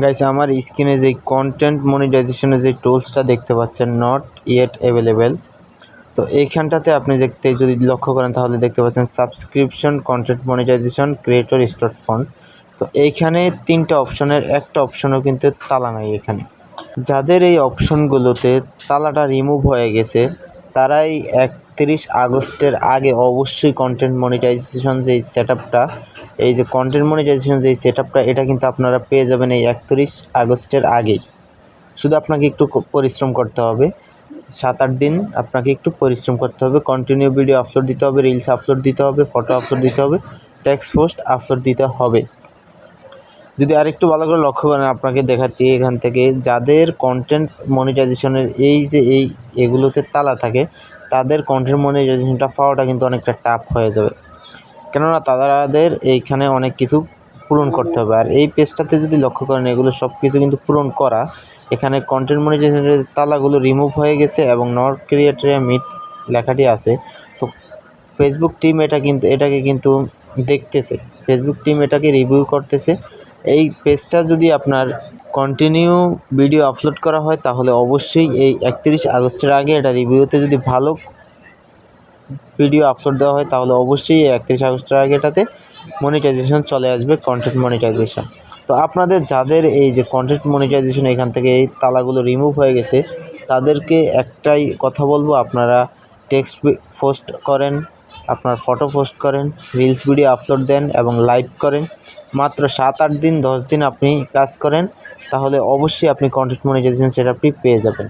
Guys আমার স্ক্রিনে যে কন্টেন্ট মনিটাইজেশনের যে টুলসটা দেখতে পাচ্ছেন নট ইয়েট অ্যাভেলেবেল তো এইখানটাতে আপনি দেখতে, যদি লক্ষ্য করেন, তাহলে দেখতে পাচ্ছেন subscription content monetization creator start fund তো এইখানে তিনটা অপশনের একটা অপশনও কিন্তু তালা নাই এখানে। যাদের এই অপশনগুলোতে তালাটা রিমুভ হয়ে গেছে, তারাই একত্রিশ আগস্টের আগে অবশ্যই কন্টেন্ট মনিটাইজেশন যেই সেট আপটা এই যে কন্টেন্ট মনিটাইজেশন যেই সেট আপটা এটা কিন্তু আপনারা পেয়ে যাবেন এই একত্রিশ আগস্টের আগেই। শুধু আপনাকে একটু পরিশ্রম করতে হবে। সাত আট দিন আপনাকে একটু পরিশ্রম করতে হবে। কন্টিনিউ ভিডিও আপলোড দিতে হবে রিলস আপলোড দিতে হবে ফটো আপলোড দিতে হবে টেক্সট পোস্ট আপলোড দিতে হবে। যদি আরেকটু ভালো করে লক্ষ্য করেন, আপনাকে দেখাচ্ছি এখান থেকে, যাদের কন্টেন্ট মনিটাইজেশনের এই যে এই এগুলোতে তালা থাকে তাদের কন্টেন্ট মনিটাইজেশনটা পাওয়াটা কিন্তু অনেকটা টাফ হয়ে যাবে। কেননা তাদের এইখানে অনেক কিছু পূরণ করতে হবে। আর এই পেজটাতে যদি লক্ষ্য করেন, এগুলো সব কিছু কিন্তু পূরণ করা, এখানে কন্টেন্ট মনিটাইজেশনের তালাগুলো রিমুভ হয়ে গেছে এবং নট ক্রিয়েটরে মিট লেখাটি আছে, তো ফেসবুক টিম এটা কিন্তু, এটাকে কিন্তু দেখতেছে। ফেসবুক টিম এটাকে রিভিউ করতেছে। এই পেজটা যদি আপনার কন্টিনিউ ভিডিও আপলোড করা হয়, তাহলে অবশ্যই এই একত্রিশ আগস্টের আগে এটা রিভিউতে যদি ভালো ভিডিও আপলোড দেওয়া হয়, তাহলে অবশ্যই এই একত্রিশ আগস্টের আগে এটাতে মনিটাইজেশন চলে আসবে কন্টেন্ট মনিটাইজেশন তো আপনাদের যাদের এই যে কন্টেন্ট মনিটাইজেশন এখান থেকে এই তালাগুলো রিমুভ হয়ে গেছে, তাদেরকে একটাই কথা বলব, আপনারা টেক্সট পোস্ট করেন আপনার ফটো পোস্ট করেন রিলস ভিডিও আপলোড দেন এবং লাইক করেন। মাত্র সাত আট দিন, দশ দিন আপনি কাজ করেন, তাহলে অবশ্যই আপনি কন্টেন্ট মনিটাইজেশন সেটআপটি পেয়ে যাবেন।